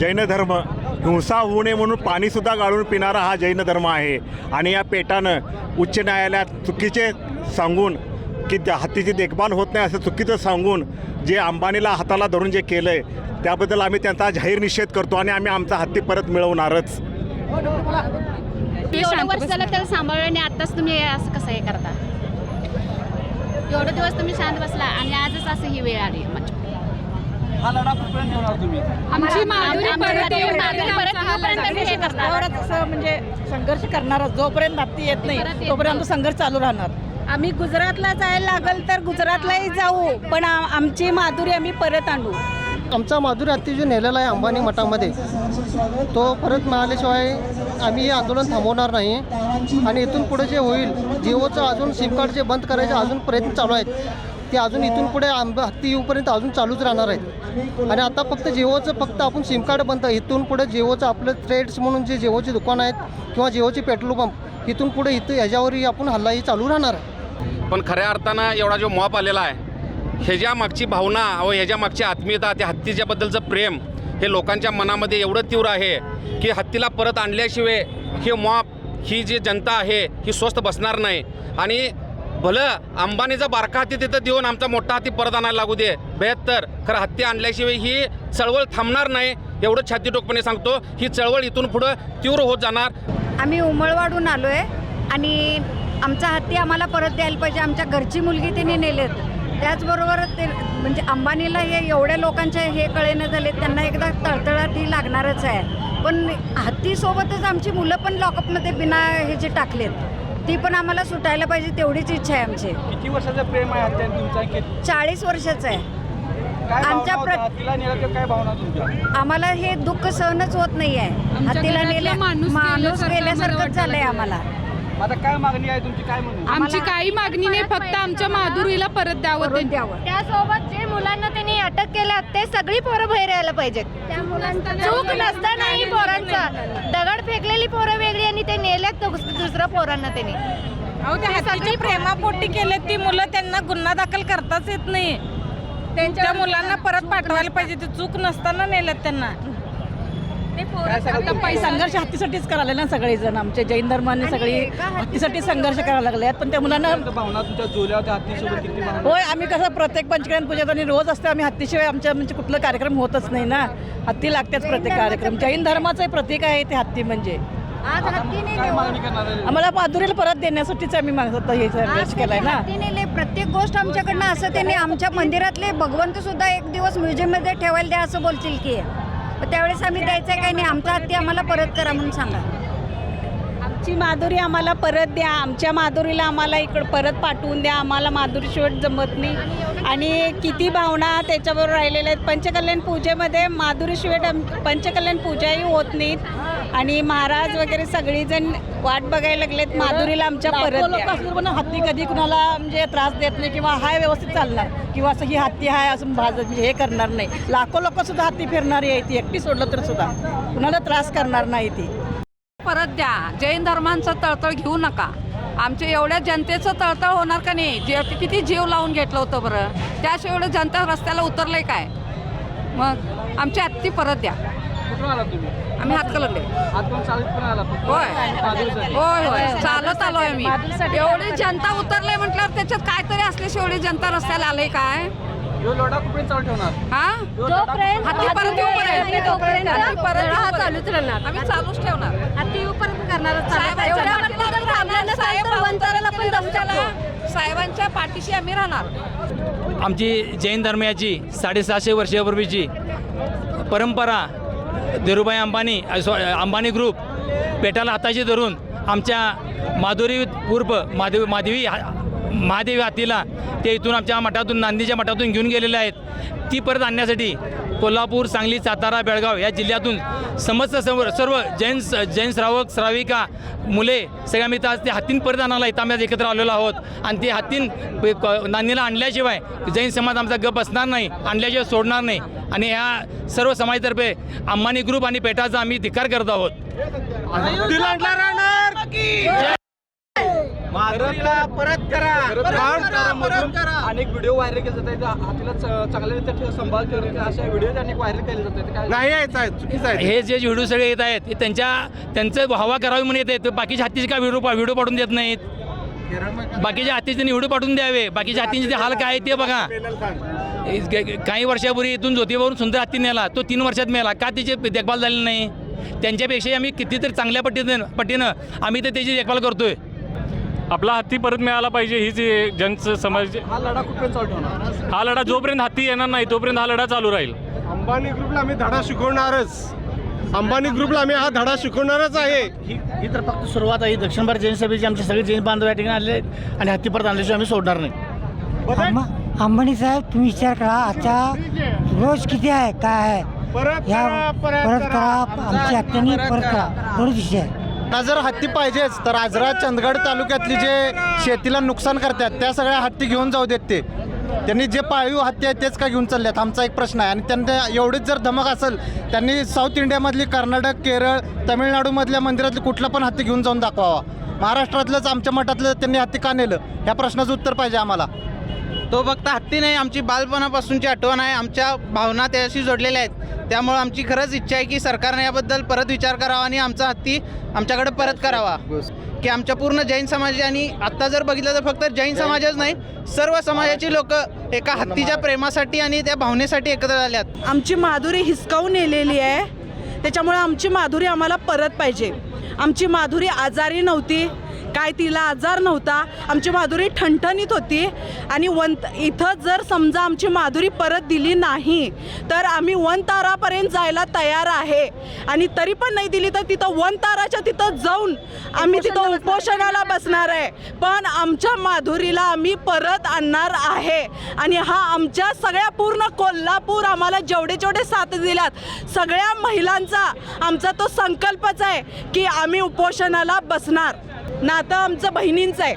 जैन धर्म हिंसा होऊ नये म्हणून पाणीसुद्धा गाळून पिणारा हा जैन धर्म आहे. आणि या पेटानं उच्च न्यायालयात चुकीचे सांगून की त्या हत्तीची देखभाल होत नाही असं चुकीचं सांगून जे अंबानीला हाताला धरून जे केलं आहे त्याबद्दल आम्ही त्यांचा जाहीर निषेध करतो आणि आम्ही आमचा हत्ती परत मिळवणारच. एवढं वर्ष झालं त्याला आत्ताच तुम्ही असं कसं हे करता? एवढे दिवस तुम्ही शांत बसला आणि आजच असं ही वेळ आली. हा लढा कुठपर्यंत ठेवणार तुम्ही? आमची माधुरी परत येऊन माधुरी परत येऊपर्यंत मी हे करणार. असं म्हणजे संघर्ष करणारच. जोपर्यंत हत्ती येत नाही येत तोपर्यंत संघर्ष चालू राहणार. आम्ही गुजरातला जायला लागल तर गुजरातलाही जाऊ पण आ- आमची माधुरी आम्ही परत आणू. आमचा माधुरी हत्ती जो नेलेला आहे अंबानी मठामध्ये तो परत मिळाल्याशिवाय आम्ही हे आंदोलन थांबवणार नाही. आणि इथून पुढे जे होईल जिओचं अजून सिम कार्ड जे बंद करायचे अजून प्रयत्न चालू आहेत. ते अजून इथून पुढे आंब हत्ती येऊपर्यंत अजून चालूच राहणार आहेत. आणि आता फक्त जिओचं फक्त आपण सिम कार्ड बंद इथून पुढे जिओचं आपलं ट्रेड्स म्हणून जे जिओची दुकान आहेत किंवा जिओचे पेट्रोल पंप इथून पुढे इथं ह्याच्यावरही आपण हल्लाही चालू राहणार आहे. पण खऱ्या अर्थानं एवढा जो मॉप आलेला आहे ह्याच्या मागची भावना व ह्याच्या मागची आत्मीयता त्या हत्तीच्याबद्दलचं प्रेम हे लोकांच्या मनामध्ये एवढं तीव्र आहे की हत्तीला परत आणल्याशिवाय हे मॉप ही जी जनता आहे ही स्वस्थ बसणार नाही. आणि भलं अंबानीचा बारका हत्ती तिथं देऊन आमचा मोठा हत्ती परत आणायला लागू दे. बेहत्तर. खरं हत्ती आणल्याशिवाय ही चळवळ थांबणार नाही एवढं छाती टोकपणे सांगतो. ही चळवळ इथून पुढं तीव्र होत जाणार. आम्ही उमळवाडून आलो आहे आणि आमचा हत्ती आम्हाला परत द्यायला पाहिजे. आमच्या घरची मुलगी त्यांनी नेलेत. त्याचबरोबर ते म्हणजे अंबानीला हे एवढ्या लोकांचे हे कळेनं झाले त्यांना एकदा तळतळाट ही लागणारच आहे. पण हत्तीसोबतच आमची मुलं पण लॉकअपमध्ये बिना ह्याचे टाकलेत ती पण आम्हाला सुटायला पाहिजे तेवढीच इच्छा आहे आमची. किती वर्षाचं प्रेम आहे हत्यान तुमचा? किती चाळीस वर्षाचं आहे. काय आमच्या भावना प्र- नेलं काय भावना तुमच्या? आम्हाला हे दुःख सहनच होत नाही आहे हत्तीला नेल्या माणूस गेल्यासारखंच झालंय आम्हाला. आता काय मागणी आहे तुमची? काय म्हणून आमची काही मागणी नाही फक्त आमच्या माधुरीला परत द्यावं ते. द्यावं. त्यासोबत जे मुलांना त्यांनी अटक केलं ते सगळी पोरं बाहेर यायला पाहिजेत. चूक नसतानाही पोरांचा. दगड फेकलेली पोरं वेगळी आणि ते नेल्यात दुस- दुसऱ्या पोरांना त्यांनी. अहो त्या हत्तीच्या प्रेमापोटी केले ती मुलं त्यांना गुन्हा दाखल करताच येत नाही. त्यांच्या मुलांना परत पाठवायला पाहिजे. ती चूक नसताना नेल्यात त्यांना? संघर्ष हत्तीसाठीच करायला ना सगळेजण आमचे जैन धर्माने सगळी हत्तीसाठी संघर्ष करायला लागले आहेत पण त्या मुलांना होय आम्ही कसं प्रत्येक पंचकरण पूजेत आणि रोज असते आम्ही हत्तीशिवाय आमच्या म्हणजे कुठलं कार्यक्रम होतच नाही ना. हत्ती लागतेच प्रत्येक कार्यक्रम. जैन धर्माचं प्रतीक आहे ते हत्ती म्हणजे. आम्हाला माधुरीला परत देण्यासाठीच आम्ही मागत हे संघर्ष केलाय ना. प्रत्येक गोष्ट आमच्याकडनं असं त्यांनी आमच्या मंदिरातले भगवंत सुद्धा एक दिवस म्युझियममध्ये ठेवायला द्या असं बोलतील की. मग त्यावेळेस आम्ही द्यायचं काय नाही आमचा हत्ती आम्हाला परत करा म्हणून सांगा. आमची माधुरी आम्हाला परत द्या आमच्या माधुरीला आम्हाला इकडं परत पाठवून द्या आम्हाला माधुरी शिवट जमत नाही. आणि किती भावना त्याच्याबरोबर राहिलेल्या आहेत. पंचकल्याण पूजेमध्ये माधुरी शिवट पंचकल्याण पूजाही होत नाहीत. आणि महाराज वगैरे सगळीजण वाट बघायला लागलेत. माधुरीला आमच्या परत द्या. पण हत्ती कधी कुणाला म्हणजे त्रास देत नाही किंवा हाय व्यवस्थित चालणार. किंवा असं ही हत्ती हाय असं भाज म्हणजे हे करणार नाही. लाखो लोक सुद्धा हत्ती फिरणारी आहे ती एकटी सोडलं तर सुद्धा. कुणाला त्रास करणार नाही ती. परत द्या. जैन धर्मांचं तळतळ घेऊ नका. आमच्या एवढ्या जनतेचं तळतळ होणार का नाही? जे किती जीव लावून घेतलं होतं बरं. त्याशिवाय एवढं जनता रस्त्याला उतरलंय काय? मग आमची हत्ती परत द्या. कुठून आला तुम्ही? आम्ही हात पण चालत पण आला होय. होय होय. चालत आलोय आम्ही. एवढी जनता उतरले म्हटल्यावर त्याच्यात काहीतरी असल्याशिवाय एवढी जनता रस्त्याला आलंय काय? कुठपर्यंत चालू ठेवणार? हा? जोपर्यंत हत्ती परत येऊपर्यंत तोपर्यंत हत्ती परत लढा येऊपर्यंत. चालूच राहणार. आम्ही चालूच ठेवणार. हत्ती येऊपर्यंत करणार. साहेबांच्या पाठीशी साहेब वंचाराला पण जाऊ शकतो साहेबांच्या पाठीशी आम्ही राहणार. आमची जैन धर्मियाची साडेसहाशे वर्षापूर्वीची परंपरा धीरूभाई अंबानी अ, सॉ- अंबानी ग्रुप पेटाला हाताशी धरून आमच्या माधुरी उर्फ माधवी माधवी महादेवी हातीला ते इथून आमच्या मठातून नांदीच्या मठातून घेऊन गेलेले आहेत. ती परत आणण्यासाठी कोल्हापूर सांगली सातारा बेळगाव या जिल्ह्यातून समस्त सर्व सर्व जैन जैन श्रावक श्राविका मुले सगळ्या मित्र आज ते हत्तीन परत आणायला इथं आम्ही एकत्र आलेलो आहोत. आणि ते हत्तीन क- नांदीला आणल्याशिवाय जैन समाज आमचा गप असणार नाही आणल्याशिवाय सोडणार नाही. आणि ह्या सर्व समाजातर्फे अंबानी ग्रुप आणि पेटाचा आम्ही धिक्कार करत आहोत. परत करा! अनेक व्हिडिओ व्हायरल केले जात आहेत हातीला च- चांगल्यारीत्या ठेव सांभाळ करणे अशा व्हिडिओ अनेक व्हायरल केले जात आहेत काय नाही आहे. चुकीचं आहे हे जे व्हिडिओ सगळे येत आहेत हे त्यांच्या त्यांचं हवा करावी म्हणून येत आहेत. बाकीच्या हत्तीचे काय व्हिडिओ व्हिडिओ पाठवून देत नाहीत. बाकीच्या हत्तीचे त्यांनी व्हिडिओ पाठवून द्यावे. बाकीच्या हत्तींचे ते हाल काय आहे ते बघा. काही वर्षापूर्वी इथून ज्योतिबावरून सुंदर हत्ती नेला. तो तीन वर्षात मेला. का त्याची देखभाल झाली नाही? त्यांच्यापेक्षाही आम्ही कितीतरी चांगल्या पट्टीनं पट्टीनं आम्ही तर त्याची देखभाल करतोय. आपला हत्ती परत मिळाला पाहिजे हीच हे जन समाज हा लढा कुठपर्यंत चालू हा लढा जोपर्यंत हत्ती येणार नाही तोपर्यंत हा लढा चालू राहील. अंबानी ग्रुपला आम्ही धडा शिकवणारच. अंबानी ग्रुपला आम्ही हा धडा शिकवणारच आहे. ही ही तर फक्त सुरुवात आहे. दक्षिण भारत जैन सभेचे आमचे सगळे जैन बांधव या ठिकाणी आले आहेत आणि हत्ती परत आणल्याशिवाय आम्ही सोडणार नाही. अंबानी साहेब तुम्ही विचार करा. आता रोज किती आहे? काय आहे? परत या करा, परत करा. आमच्या परत करा. एवढंच विषय आहे. आता जर हत्ती पाहिजेच तर आजरा चंदगड तालुक्यातली जे शेतीला नुकसान करतात त्या सगळ्या हत्ती घेऊन जाऊ देत ते. त्यांनी जे पाळीव हत्ती आहे तेच का घेऊन चालले आहेत आमचा एक प्रश्न आहे. आणि त्यांना एवढीच जर धमक असेल त्यांनी साऊथ इंडियामधली कर्नाटक केरळ तमिळनाडूमधल्या मंदिरातली कुठला पण हत्ती घेऊन जाऊन दाखवावा. महाराष्ट्रातलंच आमच्या मठातलं त्यांनी हत्ती का नेलं? ह्या प्रश्नाचं उत्तर पाहिजे आम्हाला. तो फक्त हत्ती नाही आमची बालपणापासूनची आठवण आहे. आमच्या भावना त्याशी जोडलेल्या आहेत. त्यामुळे आमची खरंच इच्छा आहे की सरकारने याबद्दल परत विचार करावा आणि आमचा हत्ती आमच्याकडे परत करावा. की आमच्या पूर्ण जैन समाज आणि आत्ता जर बघितलं तर फक्त जैन समाजच नाही सर्व समाजाची लोक एका हत्तीच्या प्रेमासाठी आणि त्या भावनेसाठी एकत्र झाल्यात आमची माधुरी हिसकावून नेलेली आहे. त्याच्यामुळे आमची माधुरी आम्हाला परत पाहिजे. आमची माधुरी आजारी नव्हती. काय तिला आजार नव्हता आमची माधुरी ठणठणीत होती आणि वन इथं जर समजा आमची माधुरी परत दिली नाही तर आम्ही वन तारापर्यंत जायला तयार आहे. आणि तरी पण नाही दिली तर तिथं वन ताराच्या तिथं जाऊन आम्ही तिथं उपोषणाला बसणार आहे. पण आमच्या माधुरीला आम्ही परत आणणार आहे. आणि हा आमच्या सगळ्या पूर्ण कोल्हापूर आम्हाला जेवढे जेवढे साथ दिल्यात सगळ्या महिलांचा आमचा तो संकल्पच आहे की आम्ही उपोषणाला बसणार. नातं आमचं बहिणींचं आहे.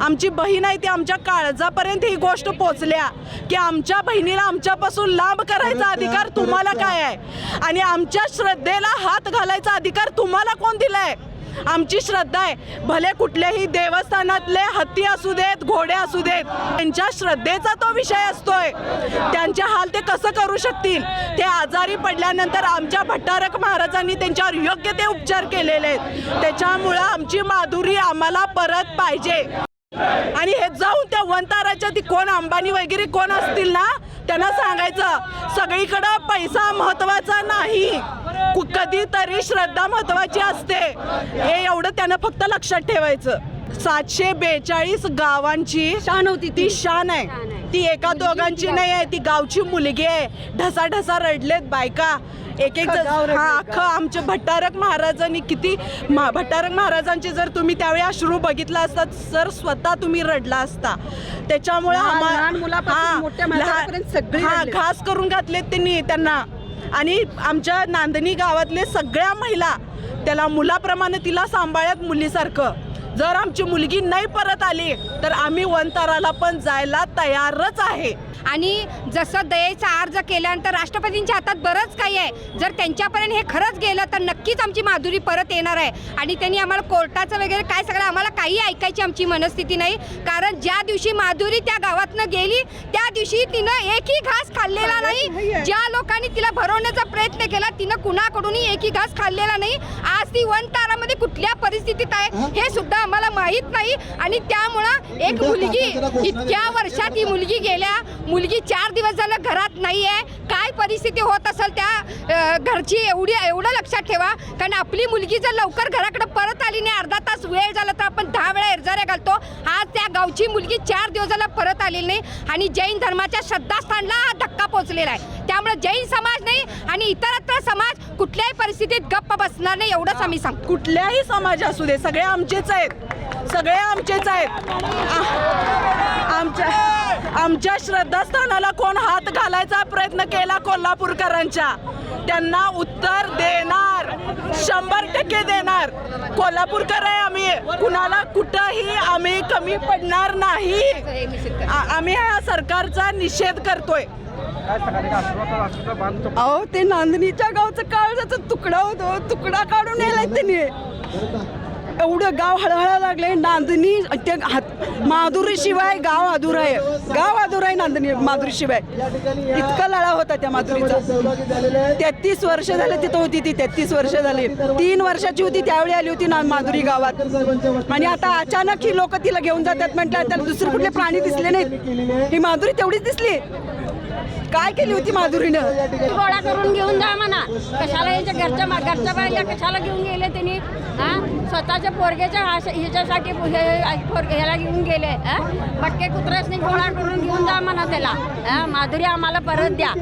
आमची बहीण आहे ती आमच्या काळजापर्यंत ही गोष्ट पोचल्या की आमच्या बहिणीला आमच्यापासून लांब करायचा अधिकार तुम्हाला काय आहे? आणि आमच्या श्रद्धेला हात घालायचा अधिकार तुम्हाला कोण दिलाय? आमची श्रद्धा आहे. भले कुठल्याही देवस्थानातले हत्ती असू देत घोडे असू देत त्यांच्या श्रद्धेचा तो विषय असतोय. त्यांचे हाल ते कसं करू शकतील? ते आजारी पडल्यानंतर आमच्या भट्टारक महाराजांनी त्यांच्यावर योग्य ते उपचार केलेले आहेत. त्याच्यामुळं आमची माधुरी आम्हाला परत पाहिजे. आणि हे जाऊन त्या वंताराच्या ती कोण अंबानी वगैरे कोण असतील ना त्यांना सांगायचं सगळीकडं पैसा महत्त्वाचा नाही. कधीतरी श्रद्धा महत्वाची असते. हे एवढं त्यानं फक्त लक्षात ठेवायचं. सातशे बेचाळीस गावांची शान होती ती. शान आहे. ती एका दोघांची नाही आहे ती गावची मुलगी आहे. ढसा ढसा रडलेत बायका. एक एक जण- हा अख्खं आमचे भट्टारक महाराजांनी किती मा- भट्टारक महाराजांचे जर तुम्ही त्यावेळी अश्रू बघितला असता सर स्वतः तुम्ही रडला असता. त्याच्यामुळे हा, हा खास करून घातलेत त्यांनी त्यांना. आणि आमच्या नांदणी गावातले सगळ्या महिला त्याला मुलाप्रमाणे तिला सांभाळ्यात मुलीसारखं. जर आमची मुलगी नाही परत आली तर आम्ही वनताराला पण जायला तयारच आहे. आणि जसं दयेचा अर्ज केल्यानंतर राष्ट्रपतींच्या हातात बरंच काही आहे. जर त्यांच्यापर्यंत हे खरंच गेलं तर नक्कीच आमची माधुरी परत येणार आहे. आणि त्यांनी आम्हाला कोर्टाचं वगैरे काय सगळं आम्हाला काही ऐकायची आमची मनस्थिती नाही. कारण ज्या दिवशी माधुरी त्या गावातनं गेली त्या दिवशी तिनं एकही घास खाल्लेला नाही. ज्या लोकांनी तिला भरवण्याचा प्रयत्न केला तिनं कुणाकडूनही एकही घास खाल्लेला नाही. आज ती वन तारामध्ये कुठल्या परिस्थितीत आहे हे सुद्धा आम्हाला माहीत नाही आणि त्यामुळं एक मुलगी इतक्या वर्षात ही मुलगी गेल्या. मुलगी चार दिवस झालं घरात नाही आहे काय परिस्थिती होत असेल त्या घरची एवढी एवढं लक्षात ठेवा. कारण आपली मुलगी जर लवकर घराकडे परत आली नाही अर्धा तास वेळ झाला तर आपण दहा वेळा एरजाऱ्या घालतो. आज त्या गावची मुलगी चार दिवस झाला परत आलेली नाही आणि जैन धर्माच्या श्रद्धास्थानला हा धक्का पोचलेला आहे. त्यामुळे जैन समाज नाही आणि इतरत्र समाज कुठल्याही परिस्थितीत गप्प बसणार नाही एवढंच आम्ही सांगतो. कुठल्याही समाज असू दे सगळे आमचेच आहेत. सगळे आमचेच आहेत. आमच्या आमच्या श्रद्धास्थानाला कोण हात घालायचा प्रयत्न केला कोल्हापूरकरांच्या? त्यांना उत्तर देणार. शंभर टक्के देणार. कोल्हापूरकर आहे आम्ही. कुणाला कुठंही आम्ही कमी पडणार नाही. आम्ही ह्या सरकारचा निषेध करतोय. अहो ते नांदणीच्या गावचं काळजाचा तुकडा होतो. तुकडा काढून यायला त्यांनी एवढं गाव हळहळा लागले नांदणी ते हात माधुरीशिवाय गाव अधुरं आहे. गाव अधुरं आहे नांदणी माधुरीशिवाय इतका लळा होता त्या माधुरीचा. तेहतीस वर्ष झाले तिथं होती ती तेहतीस वर्ष झाली. तीन वर्षाची होती त्यावेळी आली होती ना माधुरी गावात. आणि आता अचानक ही लोक तिला घेऊन जातात म्हटलं त्याला दुसरे कुठले प्राणी दिसले नाहीत. ही माधुरी तेवढीच दिसली. काय केली होती माधुरीनं? गोळा करून घेऊन जा म्हणा. कशाला याच्या घरच्या मा- घरच्या बाहेर कशाला घेऊन गेले त्यांनी हा? स्वतःच्या पोरग्याच्या ह्याच्यासाठी हे पोरगे ह्याला घेऊन गेले बटके कुत्र्यासनी गोळा करून घेऊन जा म्हणा त्याला. माधुरी आम्हाला परत द्या.